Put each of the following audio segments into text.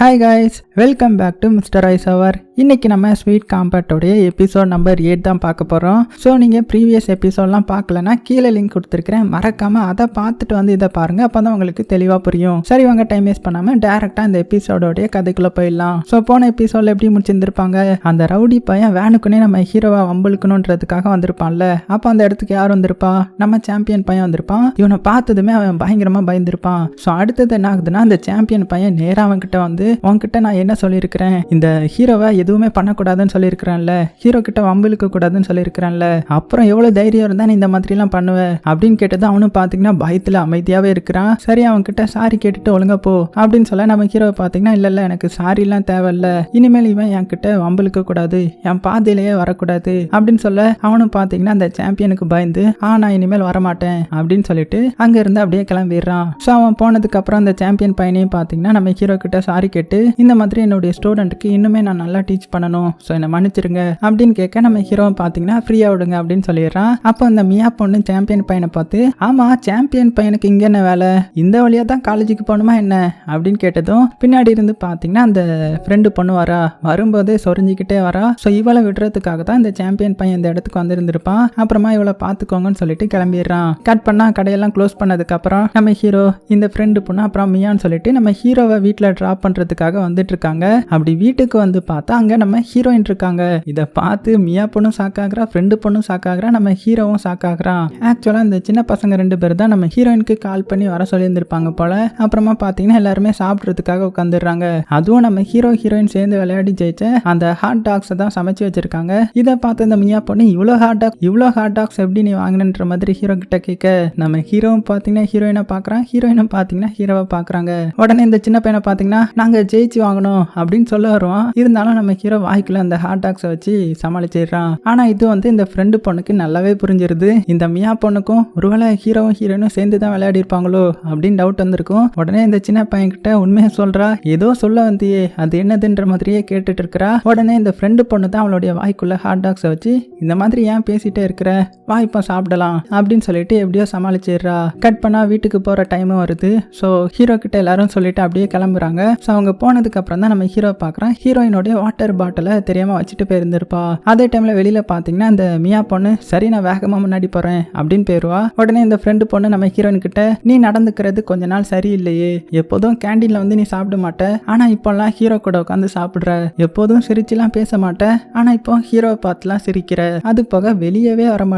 Hi guys, welcome back to Mr. Ice இன்னைக்கு நம்ம sweet காம்பேக்டோடைய எபிசோட் நம்பர் எயிட் தான் பார்க்க போகிறோம் ஸோ நீங்கள் ப்ரீவியஸ் எபிசோட்லாம் பார்க்கலனா கீழே லிங்க் கொடுத்துருக்கிறேன். மறக்காமல் அதை பார்த்துட்டு வந்து இதை பாருங்கள் அப்போ தான் உங்களுக்கு தெளிவாக புரியும். சரி வாங்க டைம் வேஸ்ட் பண்ணாமல் டேரெக்டாக இந்த எபிசோடோடைய கதைக்குள்ளே போயிடலாம். ஸோ போன எபிசோடில் எப்படி முடிச்சிருந்துருப்பாங்க? அந்த ரவுடி பையன் வேனுக்குனே நம்ம ஹீரோவை வம்பளுக்கணுன்றதுக்காக வந்திருப்பான்ல. அப்போ அந்த இடத்துக்கு யார் வந்திருப்பா? நம்ம சாம்பியன் பையன் வந்திருப்பான். இவனை பார்த்ததுமே அவன் பயங்கரமாக பயந்துருப்பான். ஸோ அடுத்தது என்ன ஆகுதுன்னா அந்த சாம்பியன் பையன் நேராக அவன்கிட்ட வந்து உன்கிட்ட நான் என்ன சொல்லியிருக்கிறேன்? இந்த ஹீரோவை எதுவுமே பண்ணக்கூடாதுன்னு சொல்லியிருக்கிறான்ல. ஹீரோ கிட்ட வம்பிழுக்க கூடாதுன்னு சொல்லியிருக்கிறான்ல. அப்புறம் எவ்வளோ தைரியம் இருந்தா நீ இந்த மாதிரிலாம் பண்ணுவ? அப்படின்னு கேட்டது அவனும் பார்த்தீங்கன்னா பயத்தில் அமைதியாகவே இருக்கிறான். சரி அவன்கிட்ட சாரி கேட்டுட்டு ஒழுங்கா போ அப்படின்னு சொல்ல நம்ம ஹீரோவை பார்த்தீங்கன்னா இல்ல இல்ல எனக்கு சாரிலாம் தேவையில்ல. இனிமேல் இவன் என்கிட்ட வம்பிழுக்க கூடாது என் பாதையிலேயே வரக்கூடாது. அப்படின்னு சொல்ல அவனும் பார்த்தீங்கன்னா அந்த சாம்பியனுக்கு பயந்து ஆ நான் இனிமேல் வரமாட்டேன். அப்படின்னு சொல்லிட்டு அங்க இருந்து அப்படியே கிளம்பிடுறான். ஸோ அவன் போனதுக்கு அப்புறம் அந்த சாம்பியன் பையனையும் பார்த்தீங்கன்னா நம்ம ஹீரோ கிட்ட சாரி கேட்டு இந்த மாதிரி என்னுடைய ஸ்டூடெண்ட்டுக்கு இன்னுமே நான் நல்லா டீச் பண்ணணும். ஸோ என்னை மன்னிச்சிருங்க அப்படின்னு கேட்க நம்ம ஹீரோவை பார்த்தீங்கன்னா ஃப்ரீயாக விடுங்க அப்படின்னு சொல்லிடுறான். அப்போ அந்த மியா பொண்ணு சாம்பியன் பையனை பார்த்து ஆமாம் சாம்பியன் பையனுக்கு இங்கே என்ன வேலை? இந்த வழியா தான் காலேஜுக்கு போகணுமா என்ன? அப்படின்னு கேட்டதும் பின்னாடி இருந்து பார்த்தீங்கன்னா அந்த ஃப்ரெண்டு பொண்ணு வரா. வரும்போதே சொரிஞ்சிக்கிட்டே வரா. ஸோ இவளை விடுறதுக்காக தான் இந்த சாம்பியன் பையன் இந்த இடத்துக்கு வந்திருந்திருப்பான். அப்புறமா இவளை பார்த்துக்கோங்கன்னு சொல்லிட்டு கிளம்பிடுறான். கட் பண்ணால் கடையெல்லாம் க்ளோஸ் பண்ணதுக்கப்புறம் நம்ம ஹீரோ இந்த ஃப்ரெண்டு பொண்ணு அப்புறம் மியான்னு சொல்லிட்டு நம்ம ஹீரோவை வீட்டில் ட்ராப் பண்ணுறதுக்காக வந்துட்டு இருக்காங்க. அப்படி வீட்டுக்கு வந்து பார்த்தா அங்கே நம்ம ஹீரோயின் இருக்காங்க. இதை பார்த்து மியா பொண்ணும் சாக்காகிறா ஃப்ரெண்டு பொண்ணும் சாக்காகிறா நம்ம ஹீரோவும் சாக்காகிறான் ஆக்சுவலாக இந்த சின்ன பசங்க ரெண்டு பேர் தான் நம்ம ஹீரோயினுக்கு கால் பண்ணி வர சொல்லியிருந்திருப்பாங்க போல. அப்புறமா பார்த்தீங்கன்னா எல்லாருமே சாப்பிட்றதுக்காக உட்காந்துடுறாங்க. அதுவும் நம்ம ஹீரோ ஹீரோயின் சேர்ந்து விளையாடி ஜெயிச்ச அந்த ஹாட் டாக்ஸை தான் சமைச்சு வச்சிருக்காங்க. இதை பார்த்து இந்த மியா பொண்ணு இவ்வளோ ஹாட் டாக் இவ்வளோ ஹாட் டாக்ஸ் எப்படி நீ வாங்கினன்ற மாதிரி ஹீரோ கிட்ட கேட்க. நம்ம ஹீரோவும் பார்த்தீங்கன்னா ஹீரோயினை பார்க்குறான். ஹீரோயினும் பார்த்தீங்கன்னா ஹீரோவை பார்க்குறாங்க. உடனே இந்த சின்ன பையனை பார்த்தீங்கன்னா நாங்கள் ஜெயிச்சு வாங்கணும் அப்படின்னு சொல்ல வருவான். இருந்தாலும் நம்ம ஹீரோ வாய்க்குள்ள அந்த ஹார்ட் டாக்ஸை வச்சு சமாளிச்சிடுறான். ஆனால் இது வந்து இந்த ஃப்ரெண்டு பொண்ணுக்கு நல்லாவே புரிஞ்சிருது. இந்த மியா பொண்ணுக்கும் ஒருவேளை ஹீரோவும் ஹீரோனும் சேர்ந்து தான் விளையாடி இருப்பாங்களோ அப்படின்னு டவுட் வந்திருக்கும். உடனே இந்த சின்ன பையன் கிட்ட உண்மையை சொல்றா. ஏதோ சொல்ல வந்தியே அது என்னதுன்ற மாதிரியே கேட்டுட்டு இருக்கிறா. உடனே இந்த ஃப்ரெண்டு பொண்ணு தான் அவளுடைய வாய்க்குள்ள ஹாட் டாக்ஸை வச்சு இந்த மாதிரி ஏன் பேசிட்டே இருக்கிற? வாய்ப்பா இப்போ சாப்பிடலாம் அப்படின்னு சொல்லிட்டு எப்படியோ சமாளிச்சிடுறா. கட் பண்ணா வீட்டுக்கு போற டைமும் வருது. ஸோ ஹீரோ கிட்ட எல்லாரும் சொல்லிட்டு அப்படியே கிளம்புறாங்க. ஸோ அவங்க போனதுக்கு அப்புறம் தான் நம்ம ஹீரோ பார்க்குறோம். ஹீரோயினோடைய வாட்டர் பாட்டிலை தெரியாமல் வச்சுட்டு போயிருந்திருப்பா. அதே டைமில் வெளியில் பார்த்தீங்கன்னா அந்த மியா பொண்ணு சரி நான் வேகமாக முன்னாடி போகிறேன் அப்படின்னு போயிருவா. உடனே இந்த ஃப்ரெண்டு பொண்ணு நம்ம ஹீரோயின் கிட்ட நீ நடந்துக்கிறது கொஞ்ச நாள் சரியில்லையே. எப்போதும் கேண்டீனில் வந்து நீ சாப்பிட மாட்ட. ஆனால் இப்போல்லாம் ஹீரோ கூட உட்காந்து சாப்பிட்ற. எப்போதும் சிரிச்சுலாம் பேச மாட்டேன் ஆனால் இப்போ ஹீரோவை பார்த்துலாம் சிரிக்கிற. அது போக வெளியவே வர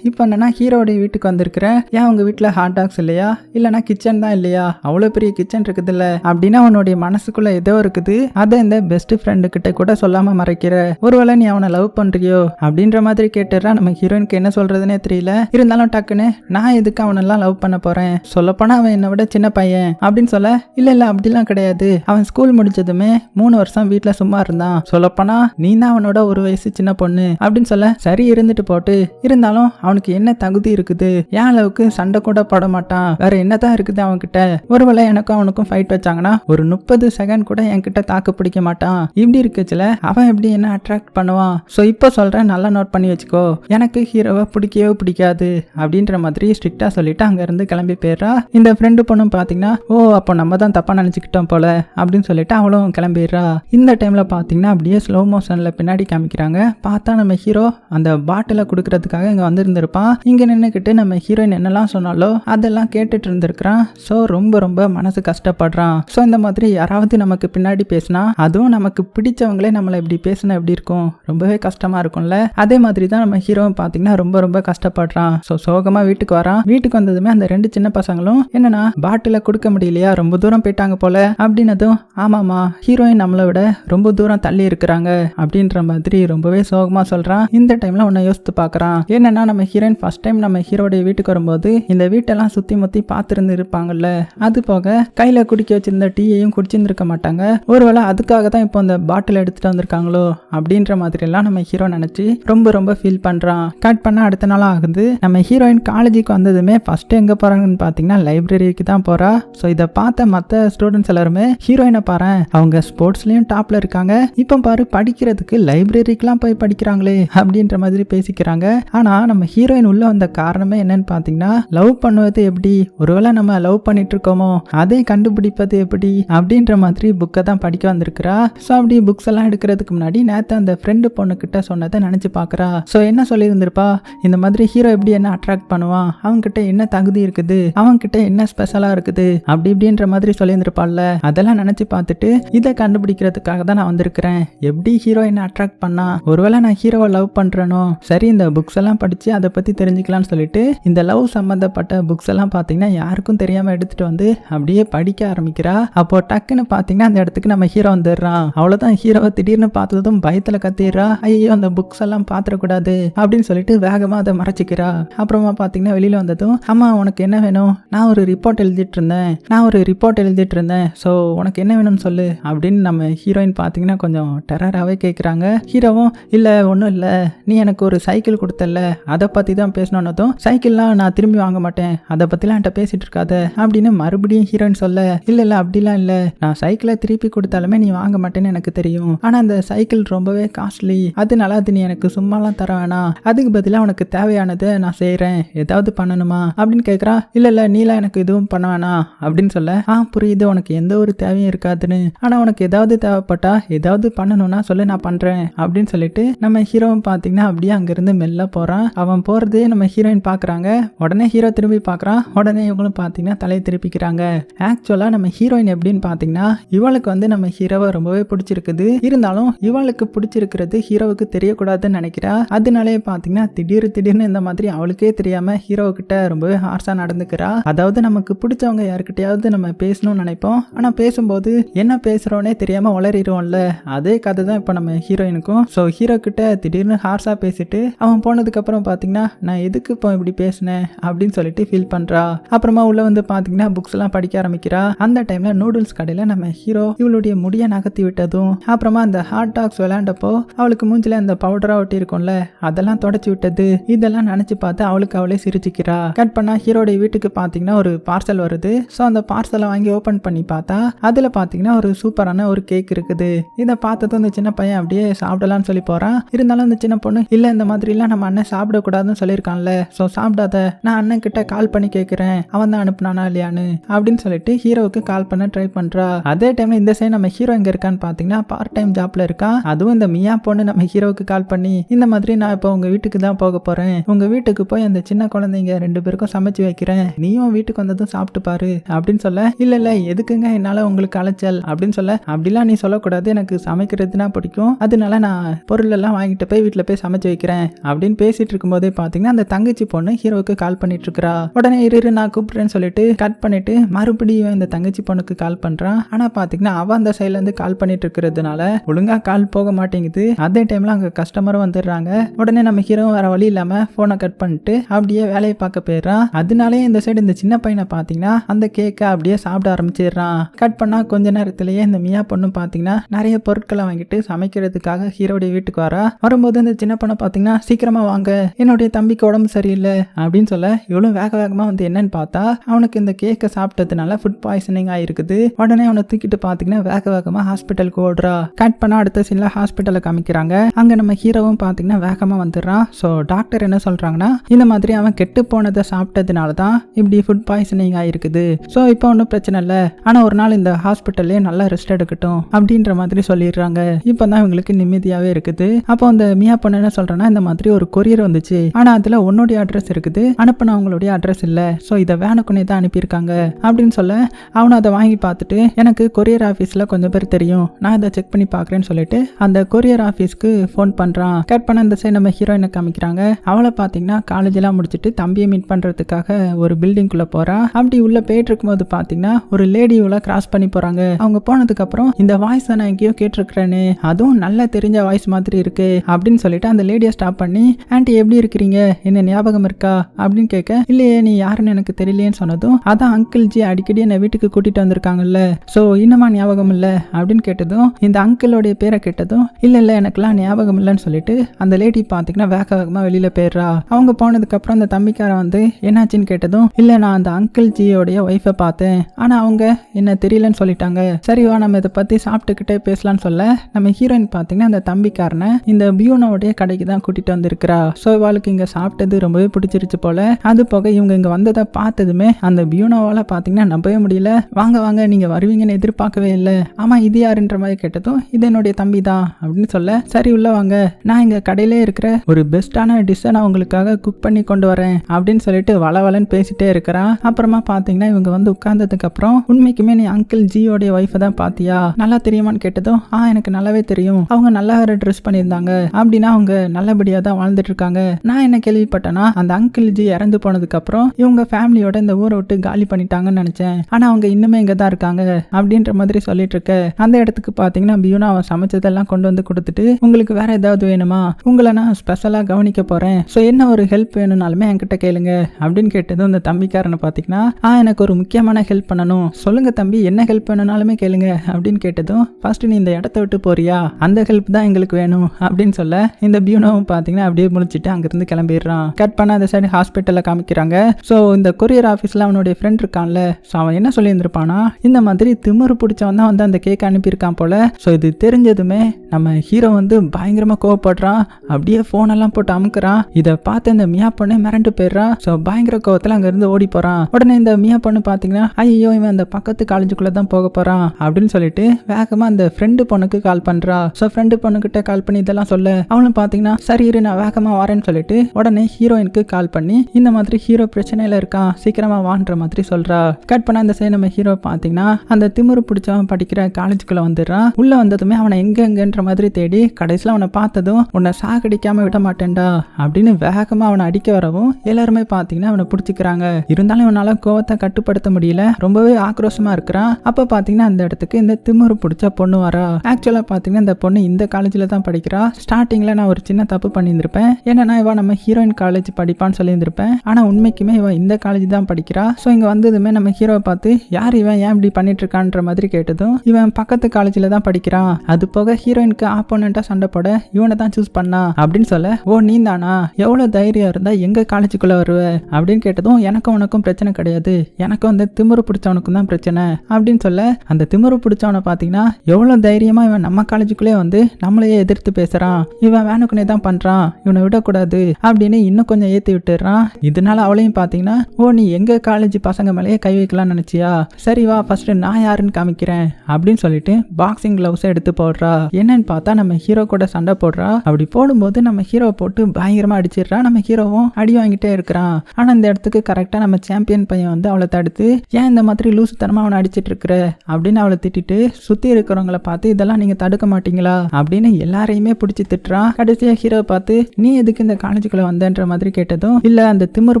இப்போ என்னன்னா ஹீரோடைய வீட்டுக்கு வந்திருக்கிற. ஏன் உங்கள் வீட்டில் ஹாட் டாக்ஸ் இல்லையா? இல்லைனா கிச்சன் தான் இல்லையா? அவ்வளோ பெரிய கிச்சன் இருக்குதுல்ல? அப்படின்னா உன்னுடைய மனசுக்குள்ளே ஏதோ இருக்குது. அதை இந்த பெஸ்ட் ஃப்ரெண்டு கிட்ட கூட சொல்லாம மறைக்கிற ஒருவேளை நீ அவனை லவ் பண்றியோ அப்படின்ற மாதிரி கேட்டுறா நம்ம ஹீரோயினுக்கு என்ன சொல்றதுனே தெரியல. இருந்தாலும் டக்குன்னு நான் எதுக்கு அவனெல்லாம் லவ் பண்ண போறேன்? சொல்லப்போனா அவன் என்னை விட சின்ன பையன் அப்படின்னு சொல்ல இல்ல இல்ல அப்படிலாம் கிடையாது. அவன் ஸ்கூல் முடிச்சதுமே மூணு வருஷம் வீட்டில் சும்மா இருந்தான். சொல்லப்போனா நீ தான் அவனோட ஒரு வயசு சின்ன பொண்ணு அப்படின்னு சொல்ல சரி இருந்துட்டு போட்டு. இருந்தாலும் அவனுக்கு என்ன தகுதி இருக்குது? ஏன் அளவுக்கு சண்டை கூட போட மாட்டான்? வேற என்னதான் இருக்குது அவன்கிட்ட? ஒருவேளை எனக்கும் அவனுக்கும் ஃபைட் வச்சாங்கன்னா ஒரு முப்பது செகண்ட் கூட என்கிட்ட தாக்கு பிடிக்க மாட்டான். இப்படி இருக்கச்சுல அவன் எப்படி என்ன அட்ராக்ட் பண்ணுவான்? ஸோ இப்போ சொல்கிறேன் நல்லா நோட் பண்ணி வச்சுக்கோ. எனக்கு ஹீரோவை பிடிக்கவே பிடிக்காது. அப்படின்ற மாதிரி ஸ்ட்ரிக்டாக சொல்லிட்டு அங்கேருந்து கிளம்பி போயிடுறா. இந்த ஃப்ரெண்டு பொண்ணும் பார்த்தீங்கன்னா ஓ அப்போ நம்ம தான் தப்பாக நினச்சிக்கிட்டோம் போல. அப்படின்னு சொல்லிட்டு அவளும் கிளம்பிடுறா. இந்த டைமில் பார்த்தீங்கன்னா அப்படியே ஸ்லோ மோஷனில் பின்னாடி காமிக்கிறாங்க. பார்த்தா நம்ம ஹீரோ அந்த பாட்டிலை கொடுக்கறதுக்காக இங்கே வந்திருந்திருப்பான். இங்கே நின்றுக்கிட்டு நம்ம ஹீரோயின் என்னெல்லாம் சொன்னாலோ அதெல்லாம் கேட்டுட்டு இருந்திருக்கிறான். ஸோ ரொம்ப ரொம்ப மனசு கஷ்டப்படுறான். ஸோ இந்த மாதிரி யாராவது நமக்கு பின்னாடி பேசினா அதுவும் நமக்கு பிடிச்சவங்களே நம்மளை இப்படி பேசினா எப்படி இருக்கும்? ரொம்பவே கஷ்டமா இருக்கும்ல. அதே மாதிரி தான் நம்ம ஹீரோவும் பார்த்தீங்கன்னா ரொம்ப ரொம்ப கஷ்டப்படுறான். ஸோ சோகமா வீட்டுக்கு வரான். வீட்டுக்கு வந்ததுமே அந்த ரெண்டு சின்ன பசங்களும் என்னன்னா பாட்டில கொடுக்க முடியலையா? ரொம்ப தூரம் போயிட்டாங்க போல. அப்படின்னதும் ஆமாமா ஹீரோயின் நம்மளை விட ரொம்ப தூரம் தள்ளி இருக்கிறாங்க. அப்படின்ற மாதிரி ரொம்பவே சோகமா சொல்றான். இந்த டைம்ல உன்னை யோசித்து பார்க்கறான் என்னன்னா நம்ம ஹீரோயின் ஃபர்ஸ்ட் டைம் நம்ம ஹீரோடைய வீட்டுக்கு வரும்போது இந்த வீட்டெல்லாம் சுத்தி முத்தி பார்த்துருந்து இருப்பாங்கல்ல அது போக கையில குடிக்க வச்சிருந்த டீயையும் குடிச்சிருந்துருக்க மாட்டாங்க. ஒருவேளை அதுக்காக தான் இப்போ அந்த பாட்டில் எடுத்துட்டு எடுத்துட்டு வந்திருக்காங்களோ அப்படின்ற மாதிரிலாம் நம்ம ஹீரோ நினச்சி ரொம்ப ரொம்ப ஃபீல் பண்ணுறான் கட் பண்ண அடுத்த நாள் ஆகுது. நம்ம ஹீரோயின் காலேஜுக்கு வந்ததுமே ஃபஸ்ட்டு எங்கே போகிறாங்கன்னு பார்த்தீங்கன்னா லைப்ரரிக்கு தான் போகிறா ஸோ இதை பார்த்த மற்ற ஸ்டூடெண்ட்ஸ் எல்லாருமே ஹீரோயினை பாரு அவங்க ஸ்போர்ட்ஸ்லேயும் டாப்பில் இருக்காங்க. இப்போ பாரு படிக்கிறதுக்கு லைப்ரரிக்கெலாம் போய் படிக்கிறாங்களே அப்படின்ற மாதிரி பேசிக்கிறாங்க. ஆனால் நம்ம ஹீரோயின் உள்ளே வந்த காரணமே என்னன்னு பார்த்தீங்கன்னா லவ் பண்ணுவது எப்படி? ஒருவேளை நம்ம லவ் பண்ணிட்டு இருக்கோமோ அதை கண்டுபிடிப்பது எப்படி? அப்படின்ற மாதிரி புக்கை தான் படிக்க வந்திருக்கிறா. ஸோ அப்படி புக்ஸ் எல்லாம் எடுக்கிறதுக்கு முன்னாடி நேற்று அந்த ஃப்ரெண்டு பொண்ணுக்கிட்ட சொன்னதை நினச்சி பார்க்குறா ஸோ என்ன சொல்லியிருந்திருப்பா? இந்த மாதிரி ஹீரோ எப்படி என்ன அட்ராக்ட் பண்ணுவான்? அவன்கிட்ட என்ன தகுதி இருக்குது? அவன்கிட்ட என்ன ஸ்பெஷலாக இருக்குது? அப்படி இப்படின்ற மாதிரி சொல்லியிருந்திருப்பாள்ல. அதெல்லாம் நினச்சி பார்த்துட்டு இதை கண்டுபிடிக்கிறதுக்காக தான் நான் வந்திருக்கிறேன். எப்படி ஹீரோ என்ன அட்ராக்ட் பண்ணா? ஒருவேளை நான் ஹீரோவை லவ் பண்ணுறேனோ சரி இந்த புக்ஸ் எல்லாம் படித்து அதை பற்றி தெரிஞ்சுக்கலாம்னு சொல்லிட்டு இந்த லவ் சம்மந்தப்பட்ட புக்ஸ் எல்லாம் பார்த்தீங்கன்னா யாருக்கும் தெரியாமல் எடுத்துகிட்டு வந்து அப்படியே படிக்க ஆரம்பிக்கிறா. அப்போ டக்குன்னு பார்த்தீங்கன்னா அந்த இடத்துக்கு நம்ம ஹீரோ வந்துடுறான். அவ்வளோதான் ஹீரோவை திடீர்னு பார்த்ததும் பயத்தில் கத்திடுறா. ஐயோ அந்த புக்ஸ் எல்லாம் பார்த்துடக்கூடாது அப்படின்னு சொல்லிட்டு வேகமாக அதை மறைச்சிக்கிறா. அப்புறமா பார்த்தீங்கன்னா வெளியில் வந்ததும் அம்மா உனக்கு என்ன வேணும்? நான் ஒரு ரிப்போர்ட் எழுதிட்டு இருந்தேன். நான் ஒரு ரிப்போர்ட் எழுதிட்டு இருந்தேன். ஸோ உனக்கு என்ன வேணும்னு சொல்லு. அப்படின்னு நம்ம ஹீரோயின் பார்த்தீங்கன்னா கொஞ்சம் டெரராகவே கேட்குறாங்க ஹீரோவும் இல்லை ஒன்றும் இல்லை. நீ எனக்கு ஒரு சைக்கிள் கொடுத்தல அதை பற்றி தான் பேசணுன்னதும் சைக்கிள்லாம் நான் திரும்பி வாங்க மாட்டேன். அதை பற்றிலாம் என்கிட்ட பேசிட்டு இருக்காத. அப்படின்னு மறுபடியும் ஹீரோயின் சொல்ல இல்லை இல்லை அப்படிலாம் இல்லை. நான் சைக்கிளை திருப்பி கொடுத்தாலுமே நீ வாங்க மாட்டேன்னு எனக்கு தெரியும். ஆனால் அந்த சைக்கிள் ரொம்பவே காஸ்ட்லி அதனால அது நீ எனக்கு சும்மாலாம் தர வேணாம் அதுக்கு பதிலாக உனக்கு தேவையானதை நான் செய்கிறேன் ஏதாவது பண்ணணுமா? அப்படின்னு கேட்குறான் இல்லை இல்லை நீலாம் எனக்கு எதுவும் பண்ண வேணாம் அப்படின்னு சொல்ல ஆ புரியுது. உனக்கு எந்த ஒரு தேவையும் இருக்காதுன்னு. ஆனால் உனக்கு ஏதாவது தேவைப்பட்டா ஏதாவது பண்ணணும்னா சொல்லு நான் பண்ணுறேன் அப்படின்னு சொல்லிட்டு நம்ம ஹீரோவும் பார்த்தீங்கன்னா அப்படியே அங்கேருந்து மெல்ல போகிறான் அவன் போகிறதே நம்ம ஹீரோயின் பார்க்குறாங்க உடனே ஹீரோ திரும்பி பார்க்குறான் உடனே இவங்களும் பார்த்தீங்கன்னா தலையை திருப்பிக்கிறாங்க. ஆக்சுவலாக நம்ம ஹீரோயின் எப்படின்னு பார்த்தீங்கன்னா இவளுக்கு வந்து நம்ம ஹீரோவை ரொம்பவே பிடிச்சிருக்குது. இருந்தாலும் இவளுக்கு பிடிச்சிருக்கிறது ஹீரோவுக்கு தெரியக்கூடாதுன்னு நினைக்கிறா. அதனாலே பார்த்தீங்கன்னா திடீர் திடீர்னு இந்த மாதிரி அவளுக்கே தெரியாமல் ஹீரோ கிட்ட ரொம்பவே ஹார்ஸாக நடந்துக்கிறா. அதாவது நமக்கு பிடிச்சவங்க யாருக்கிட்டையாவது நம்ம பேசணும்னு நினைப்போம். ஆனால் பேசும்போது என்ன பேசுகிறோன்னே தெரியாமல் வளரிடுவோம்ல அதே கதை தான் இப்போ நம்ம ஹீரோயினுக்கும். ஸோ ஹீரோ கிட்ட திடீர்னு ஹார்ஸாக பேசிட்டு அவன் போனதுக்கப்புறம் பார்த்தீங்கன்னா நான் எதுக்கு இப்போ இப்படி பேசினேன் அப்படின்னு சொல்லிட்டு ஃபீல் பண்ணுறா அப்புறமா உள்ள வந்து பார்த்தீங்கன்னா புக்ஸ் எல்லாம் படிக்க ஆரம்பிக்கிறா. அந்த டைம்ல நூடுல்ஸ் கடையில் நம்ம ஹீரோ இவளுடைய முடியை நகர்த்தி விட்டதும் அப்புறமா அந்த ஹாட் டாக்ஸ் விளையாண்டப்போ அவளுக்கு மூஞ்சில அந்த பவுடரா ஒட்டி இருக்கும்ல அதெல்லாம் தொடச்சி விட்டது. இதெல்லாம் நினைச்சு பார்த்து அவளுக்கு அவளே சிரிச்சுக்கிறா. கட் பண்ணா ஹீரோடைய வீட்டுக்கு பார்த்தீங்கன்னா ஒரு பார்சல் வருது. ஸோ அந்த பார்சலை வாங்கி ஓப்பன் பண்ணி பார்த்தா அதில் பார்த்தீங்கன்னா ஒரு சூப்பரான ஒரு கேக் இருக்குது. இதை பார்த்ததும் அந்த சின்ன பையன் அப்படியே சாப்பிடலாம்னு சொல்லி போறான். இருந்தாலும் அந்த சின்ன பொண்ணு இல்லை இந்த மாதிரிலாம் நம்ம அண்ணன் சாப்பிடக்கூடாதுன்னு சொல்லியிருக்கான்ல. ஸோ சாப்பிடாத. நான் அண்ணன் கிட்ட கால் பண்ணி கேட்குறேன் அவன் தான் அனுப்புனானா இல்லையான்னு. அப்படின்னு சொல்லிட்டு ஹீரோவுக்கு கால் பண்ண ட்ரை பண்றா. அதே டைம்ல இந்த சைடு நம்ம ஹீரோ எங்க இருக்கான்னு பார்த்தீங்கன்னா பார்ட் டைம் ஜாப்ல இருக்கான் அதுவும் இந்த மியா பொண்ணு நம்ம ஹீரோவுக்கு கால் பண்ணி இந்த மாதிரி நான் இப்போ உங்க வீட்டுக்கு தான் போக போறேன். உங்க வீட்டுக்கு போய் அந்த சின்ன குழந்தைங்க ரெண்டு பேருக்கும் சமைச்சு வைக்கிறேன். நீயும் வீட்டுக்கு வந்ததும் சாப்பிட்டு பாரு அப்படின்னு சொல்ல இல்ல இல்ல எதுக்குங்க என்னால உங்களுக்கு அலைச்சல்? அப்படின்னு சொல்ல அப்படிலாம் நீ சொல்லக்கூடாது. எனக்கு சமைக்கிறதுனா பிடிக்கும். அதனால நான் பொருள் எல்லாம் வாங்கிட்டு போய் வீட்டில் போய் சமைச்சு வைக்கிறேன். அப்படின்னு பேசிட்டு இருக்கும்போதே பார்த்தீங்கன்னா அந்த தங்கச்சி பொண்ணு ஹீரோவுக்கு கால் பண்ணிட்டு இருக்கா உடனே இரு இரு, நான் கூப்பிடுறேன்னு சொல்லிட்டு கட் பண்ணிட்டு மறுபடியும் இந்த தங்கச்சி பொண்ணுக்கு கால் பண்றான் ஆனா பாத்தீங்கன்னா அவ அந்த சைட்ல இருந்து கால் பண்ணிட்டு இருக்கிறதுனால ஒழுங்கா கால் போக மாட்டேங்குது. அதே டைம்ல அங்க கஸ்டமரும் வந்துடுறாங்க. உடனே நம்ம ஹீரோ வர வழி இல்லாம போனை கட் பண்ணிட்டு அப்படியே வேலையை பார்க்க போயிடுறான். அதனாலே இந்த சைடு இந்த சின்ன பையனை பாத்தீங்கன்னா அந்த கேக்கை அப்படியே சாப்பிட ஆரம்பிச்சிடுறான். கட் பண்ணா கொஞ்ச நேரத்திலேயே இந்த மியா பொண்ணு பாத்தீங்கன்னா நிறைய பொருட்களை வாங்கிட்டு சமைக்கிறதுக்காக ஹீரோடைய வீட்டுக்கு வரா. வரும்போது இந்த சின்ன பொண்ணை பாத்தீங்கன்னா சீக்கிரமா வாங்க. என்னுடைய தம்பிக்கு உடம்பு சரியில்லை. அப்படின்னு சொல்ல இவ்வளவு வேக வேகமா வந்து என்னன்னு பார்த்தா அவனுக்கு இந்த கேக்கை சாப்பிட்டதுனால ஃபுட் பாய்சனிங் ஆயிருக்குது. உடனே அவனை தூக்கிட்டு பாத்தீங்கன்னா வேக வேகமா ஹாஸ்பிட்டலுக்கு ஓடுறா. கட் பண்ணா அடுத்த சீனில் ஹாஸ்பிட்டலில் காமிக்கிறாங்க. அங்கே நம்ம ஹீரோவும் பார்த்தீங்கன்னா வேகமாக வந்துடுறான். ஸோ டாக்டர் என்ன சொல்கிறாங்கன்னா இந்த மாதிரி அவன் கெட்டு போனதை சாப்பிட்டதுனால தான் இப்படி ஃபுட் பாய்சனிங் ஆகிருக்குது ஸோ இப்போ ஒன்றும் பிரச்சனை இல்லை. ஆனால் ஒரு நாள் இந்த ஹாஸ்பிட்டல்லே நல்லா ரெஸ்ட் எடுக்கட்டும் அப்படின்ற மாதிரி சொல்லிடுறாங்க. இப்போ தான் இவங்களுக்கு நிம்மதியாகவே இருக்குது. அப்போ அந்த மியா பொண்ணு என்ன சொல்றேன்னா இந்த மாதிரி ஒரு கொரியர் வந்துச்சு. ஆனால் அதில் உன்னுடைய அட்ரஸ் இருக்குது. அனுப்பினவங்களுடைய அட்ரஸ் இல்லை. ஸோ இதை வேனுக்குனே தான் அனுப்பியிருக்காங்க. அப்படின்னு சொல்ல அவனை அதை வாங்கி பார்த்துட்டு எனக்கு கொரியர் ஆஃபீஸில் கொஞ்சம் பேர் தெரியும். நான் இதை செக் பண்ணி பார்க்குறேன்னு சொல்லிட்டு அந்த கொரியர் ஆஃபீஸ்க்கு ஃபோன் பண்ணுறான் கட் பண்ண அந்த சைடு நம்ம ஹீரோயினை காமிக்கிறாங்க. அவளை பார்த்தீங்கன்னா காலேஜெலாம் முடிச்சுட்டு தம்பியை மீட் பண்ணுறதுக்காக ஒரு பில்டிங்குள்ளே போகிறா அப்படி உள்ளே போயிட்டு இருக்கும்போது பார்த்தீங்கன்னா ஒரு லேடி இவ்வளோ கிராஸ் பண்ணி போகிறாங்க அவங்க போனதுக்கப்புறம் இந்த வாய்ஸ் நான் எங்கேயோ கேட்டிருக்கிறேன்னு அதுவும் நல்லா தெரிஞ்ச வாய்ஸ் மாதிரி இருக்கு அப்படின்னு சொல்லிட்டு அந்த லேடியை ஸ்டாப் பண்ணி ஆன்ட்டி எப்படி இருக்கிறீங்க? என்ன ஞாபகம் இருக்கா? அப்படின்னு கேட்க இல்லையே நீ யாருன்னு எனக்கு தெரியலையேன்னு சொன்னதும் அதான் அங்கிள் ஜி அடிக்கடி என்னை வீட்டுக்கு கூட்டிட்டு வந்திருக்காங்கல்ல. ஸோ இன்னமா ஞாபகம் இல்லை? அப்படின்னு கேட்டதும் இந்த அங்கிள் அங்கிளோடைய பேரை கேட்டதும் இல்லை இல்லை எனக்குலாம் ஞாபகம் இல்லைன்னு சொல்லிட்டு அந்த லேடி பார்த்தீங்கன்னா வேக வேகமாக வெளியில் போயிடுறா. அவங்க போனதுக்கு அப்புறம் அந்த தம்பிக்காரன் வந்து என்னாச்சுன்னு கேட்டதும் இல்லை நான் அந்த அங்கிள் ஜியோடைய ஒய்ஃபை பார்த்தேன். ஆனால் அவங்க என்ன தெரியலன்னு சொல்லிட்டாங்க. சரிவா நம்ம இதை பற்றி சாப்பிட்டுக்கிட்டே பேசலாம்னு சொல்ல நம்ம ஹீரோயின் பார்த்தீங்கன்னா அந்த தம்பிக்காரனை இந்த பியூனோடைய கடைக்கு தான் கூட்டிட்டு வந்திருக்கிறா. ஸோ இவாளுக்கு இங்கே சாப்பிட்டது ரொம்பவே பிடிச்சிருச்சு போல. அது போக இவங்க இங்கே வந்ததை பார்த்ததுமே அந்த பியூனோவால் பார்த்தீங்கன்னா நம்பவே முடியல. வாங்க வாங்க நீங்கள் வருவீங்கன்னு எதிர்பார்க்கவே இல்லை. ஆமாம் இது யாருன்ற மாதிரி கேட்டதும் இது என்னுடைய தம்பி தான் அப்படின்னு சொல்ல சரி உள்ள வாங்க. நான் இங்க கடையிலே இருக்கிற ஒரு பெஸ்டான டிஷ்ஷை நான் உங்களுக்காக குக் பண்ணி கொண்டு வரேன் அப்படின்னு சொல்லிட்டு வளவலன்னு பேசிட்டே இருக்கிறான். அப்புறமா பாத்தீங்கன்னா இவங்க வந்து உட்கார்ந்ததுக்கு அப்புறம் உண்மைக்குமே நீ அங்கிள் ஜியோடைய ஒய்ஃபை தான் பாத்தியா? நல்லா தெரியுமான்னு கேட்டதும் ஆ எனக்கு நல்லாவே தெரியும். அவங்க நல்லா வேற ட்ரெஸ் பண்ணியிருந்தாங்க அப்படின்னா அவங்க நல்லபடியா தான் வாழ்ந்துட்டு இருக்காங்க. நான் என்ன கேள்விப்பட்டேன்னா அந்த அங்கிள் ஜி இறந்து போனதுக்கு அப்புறம் இவங்க ஃபேமிலியோட இந்த ஊரை விட்டு காலி பண்ணிட்டாங்கன்னு நினைச்சேன். ஆனா அவங்க இன்னுமே இங்க தான் இருக்காங்க அப்படின்ற மாதிரி சொல்லிட்டு இருக்க. அந்த இடத்துக்கு பாத்தீங்கன்னா பியூனா அவன் சமைச்சதெல்லாம் கொண்டு வந்து கொடுத்துட்டு உங்களுக்கு வேற ஏதாவது வேணுமா? உங்களை நான் ஸ்பெஷலாக கவனிக்க போகிறேன் ஸோ என்ன ஒரு ஹெல்ப் வேணும்னாலுமே என்கிட்ட கேளுங்க. அப்படின்னு கேட்டதும் அந்த தம்பிக்காரனை பார்த்தீங்கன்னா ஆ எனக்கு ஒரு முக்கியமான ஹெல்ப் பண்ணணும். சொல்லுங்க தம்பி என்ன ஹெல்ப் வேணும்னாலுமே கேளுங்க. அப்படின்னு கேட்டதும் ஃபர்ஸ்ட் நீ இந்த இடத்த விட்டு போறியா? அந்த ஹெல்ப் தான் எங்களுக்கு வேணும். அப்படின்னு சொல்ல இந்த பியூனோவும் பார்த்தீங்கன்னா அப்படியே முடிச்சுட்டு அங்கிருந்து கிளம்பிடுறான். கட் பண்ண அந்த சைடு ஹாஸ்பிட்டலில் காமிக்கிறாங்க. ஸோ இந்த கொரியர் ஆஃபீஸில் அவனுடைய ஃப்ரெண்ட் இருக்கான்ல. ஸோ அவன் என்ன சொல்லியிருந்திருப்பானா இந்த மாதிரி திமிரு பிடிச்சவன் தான் வந்து அந்த கேக் அனுப்பியிருக்கான் போல. ஸோ இது தெரிஞ்சதுமே நம்ம ஹீரோ வந்து பயங்கரமாக கோவப்படுறான் அப்படியே ஃபோன் எல்லாம் போட்டு அமுக்குறான். இதை பார்த்து இந்த மியா பொண்ணு மிரண்டு போயிடுறான். ஸோ பயங்கர கோவத்தில் அங்கேருந்து ஓடி போகிறான் உடனே இந்த மியா பொண்ணு பார்த்தீங்கன்னா ஐயோ இவன் அந்த பக்கத்து காலேஜுக்குள்ளே தான் போக போகிறான் அப்படின்னு சொல்லிட்டு வேகமாக அந்த ஃப்ரெண்டு பொண்ணுக்கு கால் பண்ணுறா ஸோ ஃப்ரெண்டு பொண்ணுக்கிட்ட கால் பண்ணி இதெல்லாம் சொல்ல. அவளும் பார்த்தீங்கன்னா சரி இரு நான் வேகமாக வரேன்னு சொல்லிட்டு உடனே ஹீரோயினுக்கு கால் பண்ணி இந்த மாதிரி ஹீரோ பிரச்சனையில் இருக்கான் சீக்கிரமா வான்ற மாதிரி சொல்றா. கட் பண்ண அந்த சைடு நம்ம ஹீரோ பார்த்தீங்கன்னா அந்த திமுரு பிடிச்சவன் படிக்கிற காலேஜுக்குள்ள வந்துடுறான். உள்ள வந்ததுமே அவனை எங்கெங்கன்ற மாதிரி தேடி கடைசியில் அவனை பார்த்ததும் உன்னை சாகடிக்காம விட மாட்டேன்டா அப்படின்னு வேகமாக அவனை அடிக்க வரவும் எல்லாருமே பார்த்தீங்கன்னா அவனை பிடிச்சிக்கிறாங்க. இருந்தாலும் இவனால் கோவத்தை கட்டுப்படுத்த முடியல. ரொம்பவே ஆக்ரோஷமாக இருக்கிறான். அப்போ பார்த்தீங்கன்னா அந்த இடத்துக்கு இந்த திமுரு பிடிச்ச பொண்ணு வரா. ஆக்சுவலாக பார்த்தீங்கன்னா இந்த பொண்ணு இந்த காலேஜில் தான் படிக்கிறா. ஸ்டார்டிங்கில் நான் ஒரு சின்ன தப்பு பண்ணியிருந்திருப்பேன். ஏன்னா இவன் நம்ம ஹீரோயின் காலேஜ் படிப்பான்னு சொல்லியிருந்திருப்பேன். ஆனால் உண்மைக்குமே இவன் இந்த காலேஜ் தான் படிக்கிறா. ஸோ இங்கே வந்ததுமே நம்ம ஹீரோவை பார்த்து யார் இவன்? ஏன் இப்படி பண்ணிட்டு இருக்கான்ற மாதிரி கேட்டதும் இவன் பக்கத்து காலேஜில் தான் படிக்கிறான். அது போக ஹீரோயினுக்கு ஆப்போனண்டா சண்டை போட இவனை தான் சூஸ் பண்ணா அப்படின்னு சொல்ல ஓ நீ தானா எவ்வளவு தைரியம் இருந்தா எங்க காலேஜுக்குள்ள வருவ? அப்படின்னு கேட்டதும் எனக்கும் உனக்கும் பிரச்சனை கிடையாது. எனக்கும் வந்து திமுரு பிடிச்சவனுக்கும் தான் பிரச்சனை. அப்படின்னு சொல்ல அந்த திமிரு பிடிச்சவனை பார்த்தீங்கன்னா எவ்வளவு தைரியமா இவன் நம்ம காலேஜுக்குள்ளே வந்து நம்மளையே எதிர்த்து பேசுறான். இவன் வேணுக்குனே தான் பண்றான். இவனை விடக்கூடாது அப்படின்னு இன்னும் கொஞ்சம் ஏத்தி விட்டுறான் இதனால அவளையும் பார்த்தீங்கன்னா ஓ நீ எங்க காலேஜ் பசங்க மேலேயே கை வைக்கலாம்னு நினைச்சியா? சரி வா ஃபர்ஸ்ட் நான் யாருன்னு காமிக்கிறேன். அப்படின்னு சொல்லிட்டு பாக்ஸிங் கிளவுஸை எடுத்து போடுறா? என்னன்னு பார்த்தா நம்ம ஹீரோ கூட சண்டை போடுறா. அப்படி போடும்போது நம்ம ஹீரோ போட்டு பயங்கரமா அடிச்சிடுறா. நம்ம ஹீரோவும் அடி வாங்கிட்டே இருக்கிறான். ஆனா இந்த இடத்துக்கு கரெக்டா நம்ம சாம்பியன் பையன் வந்து அவளை தடுத்து ஏன் இந்த மாதிரி லூசுத்தனமா அவனை அடிச்சிட்டு இருக்கிற? அப்படின்னு அவளை திட்டிட்டு சுத்தி இருக்கிறவங்கள பார்த்து இதெல்லாம் நீங்க தடுக்க மாட்டீங்களா? அப்படின்னு எல்லாரையுமே பிடிச்சி திட்டுறான். கடைசியா ஹீரோ பார்த்து நீ எதுக்கு இந்த காலேஜுக்குள்ள வந்தன்ற மாதிரி கேட்டதும் இல்ல அந்த திமிரு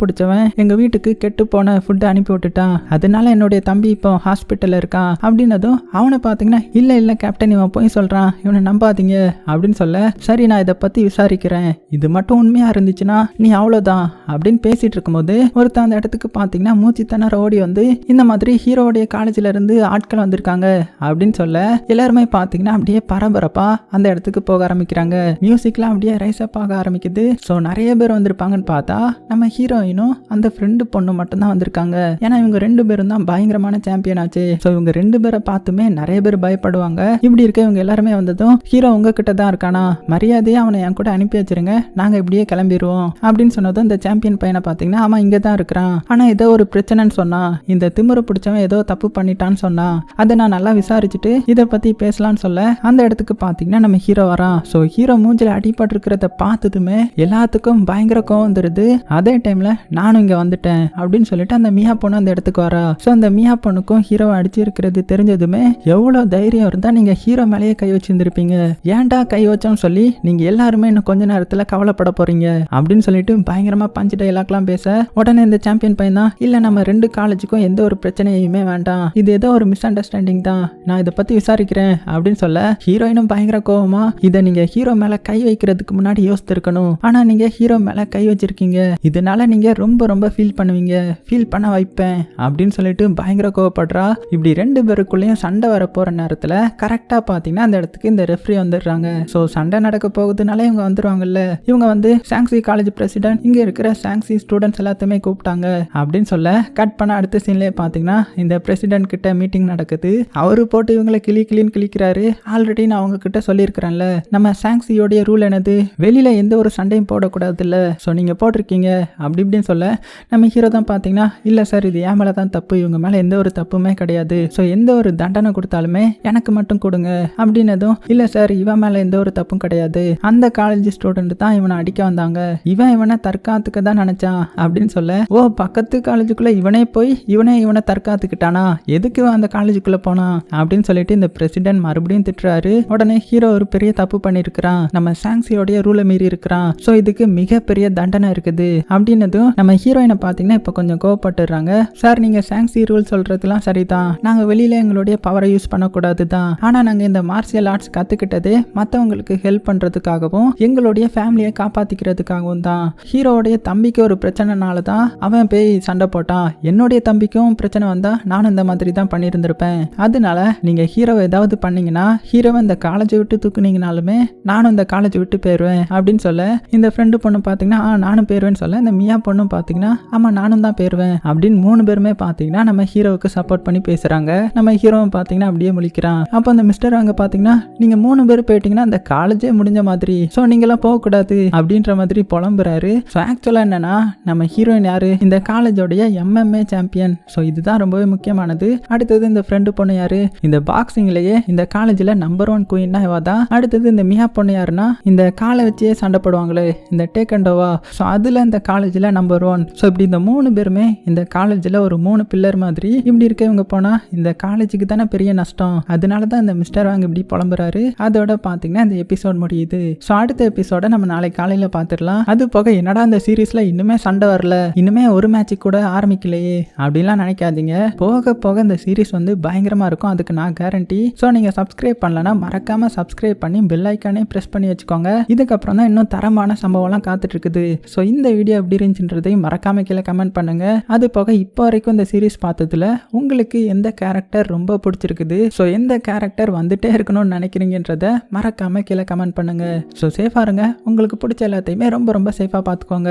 பிடிச்சவன் எங்க வீட்டுக்கு கெட்டு போன ஃபுட் அனுப்பி விட்டுட்டான். அதனால என்னுடைய தம்பி இப்போ ஹாஸ்பிட்டல்ல இருக்கான். அப்படின்னதும் அவனை பாத்தீங்கன்னா இல்ல இல்ல கேப்டன் இவன் போய் சொல்றான் இவனை நம்பாதீங்க அப்படின்னு சொல்ல சரி நான் இதை பத்தி விசாரிக்கிறேன். இது மட்டும் உண்மையா இருந்துச்சுன்னா நீ அவ்வளவுதான் அப்படின்னு பேசிட்டு இருக்கும்போது ஒருத்தன் அந்த இடத்துக்கு பாத்தீங்கன்னா மூச்சு திணற ஓடி வந்து இந்த மாதிரி ஹீரோடைய காலேஜ்ல இருந்து ஆட்கள் வந்திருக்காங்க அப்படின்னு சொல்ல எல்லாருமே பாத்தீங்கன்னா அப்படியே பரபரப்பா அந்த இடத்துக்கு போக ஆரம்பிக்கிறாங்க. மியூசிக்லாம் அப்படியே ரைஸ் அப் ஆக ஆரம்பிக்குது. ஸோ நிறைய பேர் வந்திருப்பாங்கன்னு பார்த்தா நம்ம ஹீரோயினும் அந்த ஃப்ரெண்டு பொண்ணு மட்டும்தான் வந்திருக்காங்க. ஏன்னா இவங்க ரெண்டு பேரும் தான் பயங்கரமான சாம்பியன் ஆச்சு. ஸோ இவங்க ரெண்டு பேரை பார்த்துமே நிறைய பேர் பயப்படுவாங்க. இப்படி இருக்க இவங்க எல்லாருமே வந்ததும் ஹீரோ உங்ககிட்ட தான் இருக்கானா? மரியாதையே அவனை என் கூட அனுப்பி வச்சிருங்க. நாங்க இப்படியே கிளம்பிடுவோம் அப்படின்னு சொன்னதும் இந்த சாம்பியன் பையனை பார்த்தீங்கன்னா அவன் இங்கே தான் இருக்கிறான். ஆனா ஏதோ ஒரு பிரச்சனைன்னு சொன்னான் இந்த திமுறை பிடிச்சவன் ஏதோ தப்பு பண்ணிட்டான்னு சொன்னான் அதை நான் நல்லா விசாரிச்சுட்டு இதை பத்தி பேசலாம்னு சொல்ல அந்த இடத்துக்கு பார்த்தீங்கன்னா நம்ம ஹீரோ வரான். ஸோ ஹீரோ மூஞ்சில அடிபட்டு இருக்கிறத பார்த்ததுமே எல்லாத்துக்கும் பயங்கர கோவம் வந்துருது. அதே டைம்ல நானும் இங்க வந்துட்டேன் அப்படின்னு சொல்லிட்டு அந்த மியா பொண்ணு அந்த இடத்துக்கு வரா. ஸோ அந்த மியா பொண்ணுக்கும் ஹீரோவை அடிச்சிருக்கிறது தெரிஞ்சதுமே எவ்வளவு தைரியம் இருந்தா நீங்க ஹீரோ மேலேயே கை வச்சிருந்திருப்பீங்க. ஏன்டா கை வச்சோம்னு சொல்லி நீங்க எல்லாருமே இன்னும் கொஞ்ச நேரத்துல கவலைப்பட போறீங்க. அப்படின்னு சொல்லிட்டு பயங்கரமா பஞ்சு டைலாக்லாம் பேச உடனே இந்த சாம்பியன் பையன் தான் இல்ல நம்ம ரெண்டு காலேஜுக்கும் எந்த ஒரு பிரச்சனையுமே வேண்டாம். இது ஏதோ ஒரு மிஸ் அண்டர்ஸ்டாண்டிங் தான். நான் இதை பத்தி விசாரிக்கிறேன். அப்படின்னு சொல்ல ஹீரோயினும் பயங்கர கோவமா இதை நீங்க ஹீரோ மேல கை வைக்கிறதுக்கு முன்னாடி யோசித்திருக்கணும். ஆனா நீங்க ஹீரோ மேல கை வச்சிருக்கீங்க. இதனால நீங்க ரொம்ப ரொம்ப ஃபீல் பண்ணுவீங்க. ஃபீல் பண்ண வைப்பேன். அப்படின்னு சொல்லிட்டு பயங்கர கோவப்படுறா. இப்படி ரெண்டு பேருக்குள்ளேயும் சண்டை வர போற நேரத்துல கரெக்டா பார்த்தீங்கன்னா அந்த இடத்துக்கு இந்த ரெஃப்ரி வந்துடுறாங்க. ஸோ சண்டை நடக்க போகுதுனால இவங்க வந்துடுவாங்கல்ல இவங்க வந்து சாங்ஸி காலேஜ் பிரசிடென்ட் இங்கே இருக்கிற சாங்ஸி ஸ்டூடெண்ட்ஸ் எல்லாத்தையுமே கூப்பிட்டாங்க. அப்படின்னு சொல்ல கட் பண்ண அடுத்த சீன்லேயே பார்த்தீங்கன்னா இந்த பிரசிடென்ட் கிட்ட மீட்டிங் நடக்குது. அவரு போட்டு இவங்களை கிளி கிளின்னு கிளிக்கிறாரு ஆல்ரெடி நான் அவங்க கிட்ட சொல்லியிருக்கிறேன்ல நம்ம சாங்ஸியோடைய ரூல் என்னது? வெளியில் எந்த ஒரு சண்டையும் போடக்கூடாது இல்லை ஸோ நீங்கள் போட்டிருக்கீங்க. அப்படி இப்படின்னு சொல்ல நம்ம ஹீரோ தான் பார்த்தீங்கன்னா இல்லை சார் இது ஏன் மேலே தான் தப்பு. இவங்க மேலே எந்த ஒரு தப்புமே கிடையாது. ஸோ எந்த ஒரு தண்டனை கொடுத்தாலுமே எனக்கு மட்டும் கொடுங்க. அப்படின்னதும் இல்லை சார் இவன் மேலே எந்த ஒரு தப்பும் கிடையாது. அந்த காலேஜ் ஸ்டூடெண்ட் தான் இவனை அடிக்க வந்தாங்க. இவன் இவனை தற்காத்துக்க தான் நினச்சான் அப்படின்னு சொல்ல ஓ பக்கத்து காலேஜுக்குள்ளே இவனே போய் இவனே இவனை தற்காத்துக்கிட்டானா? எதுக்கு அந்த காலேஜுக்குள்ளே போனான்? அப்படின்னு சொல்லிட்டு இந்த பிரசிடென்ட் மறுபடியும் திட்டுறாரு. உடனே ஹீரோ ஒரு பெரிய தப்பு பண்ணியிருக்கிறான் நம்ம சாங்ஸியோடைய ரூலை மீறி இருக்கிறான். ஸோ இதுக்கு மிகப்பெரிய தண்டனை இருக்குது. அப்படின்னதும் நம்ம ஹீரோயினை பார்த்தீங்கன்னா இப்போ கொஞ்சம் கோவப்பட்டுறாங்க. சார் நீங்கள் சாங்ஸி ரூல் சொல்கிறதுலாம் சரிதான். நாங்கள் வெளியில் எங்களுடைய பவரை யூஸ் பண்ணக்கூடாது தான் ஆனால் நாங்கள் இந்த மார்ஷியல் ஆர்ட்ஸ் கற்றுக்கிட்டது மற்றவங்களுக்கு ஹெல்ப் பண்ணுறதுக்காகவும் எங்களுடைய ஃபேமிலியை காப்பாற்றிக்கிறதுக்காகவும் தான். ஹீரோவுடைய தம்பிக்கு ஒரு பிரச்சனைனால தான் அவன் போய் சண்டை போட்டான். என்னுடைய தம்பிக்கும் பிரச்சனை வந்தால் நானும் இந்த மாதிரி தான் பண்ணியிருந்திருப்பேன் அதனால நீங்கள் ஹீரோவை ஏதாவது பண்ணீங்கன்னா ஹீரோவை இந்த காலேஜை விட்டு தூக்குனீங்கனாலுமே நானும் இந்த காலேஜ் விட்டு போயிடுவேன் அப்படின்னு சொல்ல இந்த ஃப்ரெண்டு பொண்ணு பார்த்தீங்கன்னா ஆ நானும் போயிடுவேன்னு சொல்ல. இந்த மியா பொண்ணும் பார்த்தீங்கன்னா ஆமாம் நானும் தான் போயிடுவேன் அப்படின்னு மூணு பேருமே பார்த்தீங்கன்னா நம்ம ஹீரோவுக்கு சப்போர்ட் பண்ணி பேசுகிறாங்க நம்ம ஹீரோவும் பார்த்தீங்கன்னா அப்படியே முழிக்கிறான். அப்போ அந்த மிஸ்டர் அங்கே பார்த்தீங்கன்னா நீங்கள் மூணு பேர் போயிட்டீங்கன்னா அந்த காலேஜே முடிஞ்ச மாதிரி. ஸோ நீங்களாம் போகக்கூடாது அப்படின்ற மாதிரி புலம்புறாரு. ஸோ ஆக்சுவலாக என்னன்னா நம்ம ஹீரோயின் யாரு? இந்த காலேஜோடைய எம்எம்ஏ சாம்பியன் ஸோ இதுதான் ரொம்பவே முக்கியமானது. அடுத்தது இந்த ஃப்ரெண்டு பொண்ணு யாரு? இந்த பாக்ஸிங்லேயே இந்த காலேஜில் நம்பர் ஒன் குயின்னா இவா தான். அடுத்தது இந்த மியா பொண்ணு யாருன்னா இந்த காலை வச்சே சண்டை போடுவாங்களே இந்த டேக்கண்டோவா ஸோ அதில் இந்த காலேஜில் நம்பர் ஒன் ஸோ இப்படி இந்த மூணு பேருமே இந்த காலேஜில் ஒரு மூணு பில்லர் மாதிரி இப்படி இருக்க இவங்க போனால் இந்த காலேஜுக்கு தானே பெரிய நஷ்டம். அதனால தான் இந்த மிஸ்டர் அங்கே இப்படி புலம்புறாரு. அதோட பார்த்தீங்கன்னா அந்த எபிசோட் முடியுது. ஸோ அடுத்த எபிசோட நம்ம நாளைக்கு காலையில் பார்த்துடலாம் அது போக என்னடா அந்த சீரீஸில் இன்னுமே சண்டை வரல. இன்னுமே ஒரு மேட்ச் கூட ஆரம்பிக்கலையே. அப்படிலாம் நினைக்காதீங்க. போக போக இந்த சீரிஸ் வந்து பயங்கரமாக இருக்கும். அதுக்கு நான் கேரண்டி ஸோ நீங்கள் சப்ஸ்கிரைப் பண்ணலன்னா மறக்காமல் சப்ஸ்கிரைப் பண்ணி பெல் ஐக்கானே ப்ரெஸ் பண்ணி வச்சுக்கோங்க. இதுக்கப்புறம் தான் இன்னும் தரமான சம்பவம்லாம் காத்துட்டு இருக்குது ஸோ இந்த வீடியோ எப்படி இருந்துச்சுன்றதையும் மறக்காம கீழே கமெண்ட் பண்ணுங்க. அது போக இப்போ வரைக்கும் இந்த சீரிஸ் பார்த்ததுல உங்களுக்கு எந்த கேரக்டர் ரொம்ப பிடிச்சிருக்குது? ஸோ எந்த கேரக்டர் வந்து வந்துட்டே இருக்கணும்னு நினைக்கிறீங்கன்றத மறக்காமல் கீழே கமெண்ட் பண்ணுங்க. ஸோ சேஃபாக இருங்க. உங்களுக்கு பிடிச்ச எல்லாத்தையுமே ரொம்ப ரொம்ப சேஃபாக பார்த்துக்கோங்க.